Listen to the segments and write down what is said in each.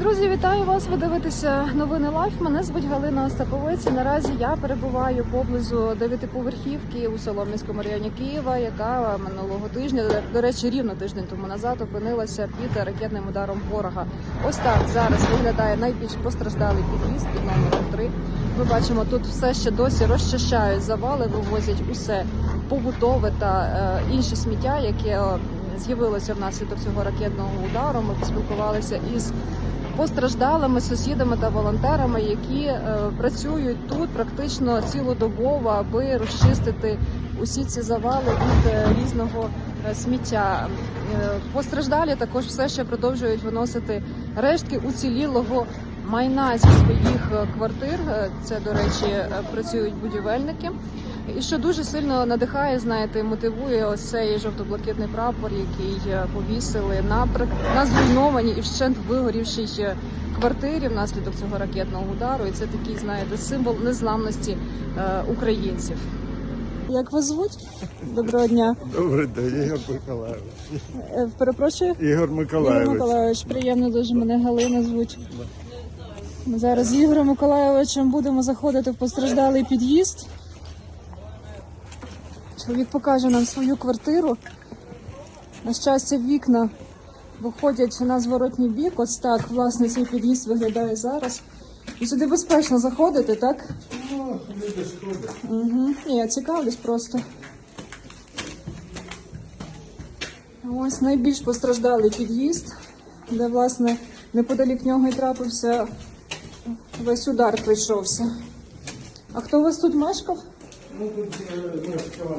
Друзі, вітаю вас! Ви дивитеся новини Лайф. Мене звуть Галина Остаповець. Наразі я перебуваю поблизу дев'ятиповерхівки у Солом'янському районі Києва, яка минулого тижня, до речі, рівно тиждень тому назад опинилася під ракетним ударом ворога. Ось так зараз виглядає найбільш постраждалий під'їзд під номером 3. Ми бачимо, тут все ще досі розчищають завали, вивозять усе побутове та е, інше сміття, яке е, з'явилося внаслідок цього ракетного удару. Ми поспілкувалися із постраждалими сусідами та волонтерами, які е, працюють тут практично цілодобово, аби розчистити усі ці завали від е, різного е, сміття. Постраждалі також все ще продовжують виносити рештки уцілілого майна зі своїх е, квартир. Е, Це, до речі, е, працюють будівельники. І що дуже сильно надихає, знаєте, мотивує ось цей жовто-блакитний прапор, який повісили на на зруйнованій і вщент вигорівшій квартирі внаслідок цього ракетного удару. І це такий, знаєте, символ незламності е, українців. Як вас звуть? Доброго дня. Добрий день, Ігор Миколаївич. Перепрошую. Ігор Ігор Миколаївич. Приємно дуже мене Галина звуть. Ми зараз з Ігорем Миколайовичем будемо заходити в постраждалий під'їзд. Чоловік покаже нам свою квартиру. На щастя, вікна виходять на зворотній бік. Ось так, власне, цей під'їзд виглядає зараз. І сюди безпечно заходити, так? Угу. Ні, я цікавлюсь просто. Ось найбільш постраждалий під'їзд, де, власне, неподалік нього і трапився весь удар прийшовся. А хто у вас тут мешкав? Ну, тут е, мешкала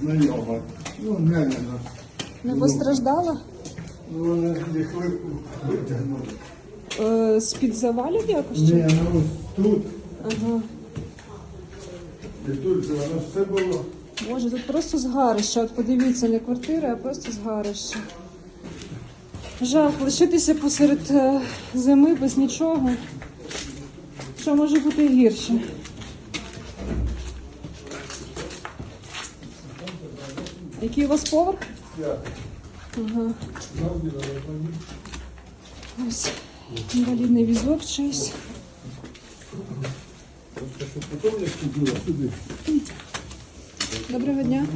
знайома. Ну, няня. Не постраждала? Ну, вони їх ви- витягнули. Е, з-під завалів якось? чи? Ні, ну тут. Ага. І тут же воно все було. Боже, тут просто згарище. От подивіться, не квартира, а просто згарище. Жах, лишитися посеред е, зими без нічого. Що може бути гірше? Який у вас поверх? Ага. Ось інвалідний візок чийсь. Сиділа сюди. Доброго дня.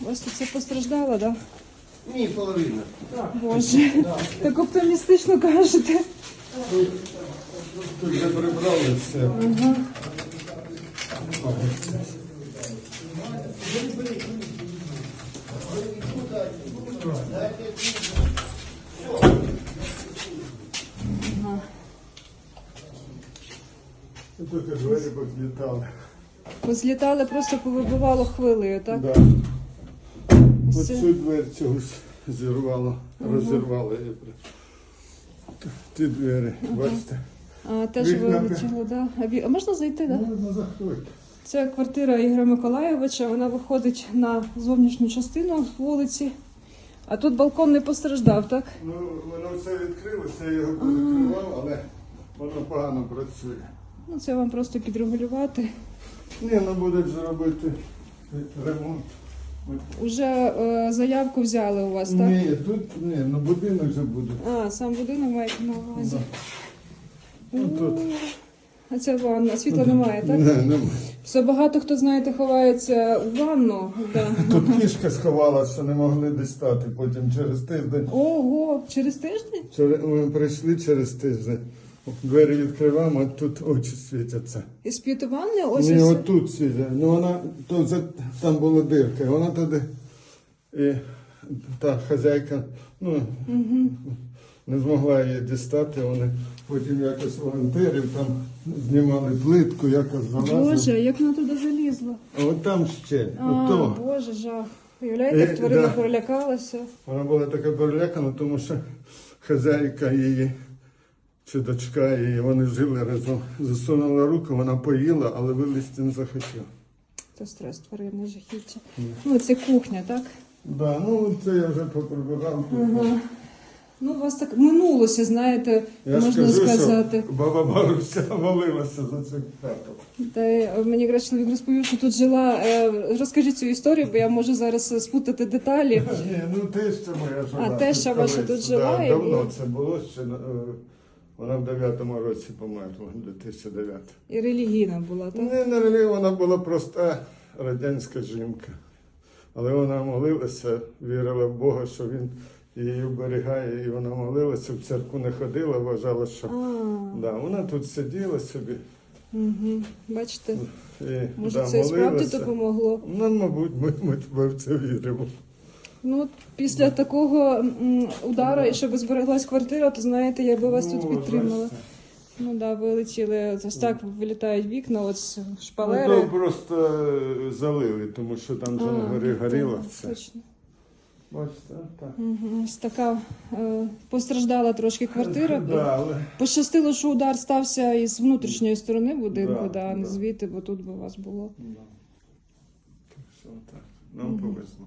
У вас тут все постраждало, так? Да? Ні, половина. Боже, так оптимістично кажете. Тут вже прибрали все. Тут Тільки двері позлітали. Позлітали, просто повибивало хвилею, так? Да. Ось цю двері чогось зірвало, розірвало. Ті двері, бачите? А, теж Вікна. вилетіло, да. А, ві- а можна зайти, так? Да? Можна заходити. Це квартира Ігоря Миколайовича. Вона виходить на зовнішню частину вулиці. А тут балкон не постраждав, так? Ну, воно все відкрилося, я його позакривав, але воно погано працює. Ну, це вам просто підрегулювати. Ні, ну будуть ж робити ремонт. Уже е, заявку взяли у вас, так? Ні, тут ні, ну будинок вже буде. А, сам будинок маєте на увазі. Ну тут. А це ванна. Світла немає, так? Не, нема. Все багато хто, знаєте, ховається у ванну. Да. Тут кішка сховала, що не могли дістати потім через тиждень. Ого, через тиждень? Через- Ми прийшли через тиждень. Двері відкриваємо, а тут очі світяться. Із п'яти ванни? Ось Ні, ось. отут світять. Ну вона то за там була дирка. Вона туди і та хазяйка ну, не змогла її дістати. Вони потім якось волонтерів там знімали плитку, якось залазили. Боже, як вона туди залізла? А от там ще. А, Ото. Боже, жах. Уявляєте, як Е, тварина да. перелякалася. Вона була така перелякана, тому що хазяйка її чи дочка її, вони жили разом. Засунула руку, вона поїла, але вилізти не захотіла. Це стрес тварини жахіття. Ну, це кухня, так? Да, ну це я вже поприбирав. Ага. Ну, у вас так минулося, знаєте, Я можна кажу, сказати. що баба Маруся молилася за цю хату. Та й мені якраз чоловік розповів, що тут жила. Е, розкажіть цю історію, бо я можу зараз спутати деталі. Ні, ну теща моя жила. А, теща ваша тут жила, Да, і давно це було ще. е, Вона в 9-му році померла, 2009. І релігійна була, так? Не, не релігія, вона була проста радянська жінка. Але вона молилася, вірила в Бога, що він її оберігає, і вона молилася, в церкву не ходила, вважала, що А, да, вона тут сиділа собі. угу. Бачите, І, може да, це і справді молилася. допомогло. Ну, мабуть, ми, ми тебе в це віримо. Ну, після такого м, удара, і щоб збереглась квартира, то знаєте, я би вас тут підтримала. Ну да, вилетіли. Ось так вилітають вікна, от з Ну, то просто е, залили, тому що там же на горі горіло все. Точно. Бачите, так. Угу. Ось така е, постраждала трошки квартира. Да, але... Пощастило, що удар стався із внутрішньої сторони будинку, Да, да, не да. звідти, бо тут би у вас було. Да. Так що так. Нам повезло.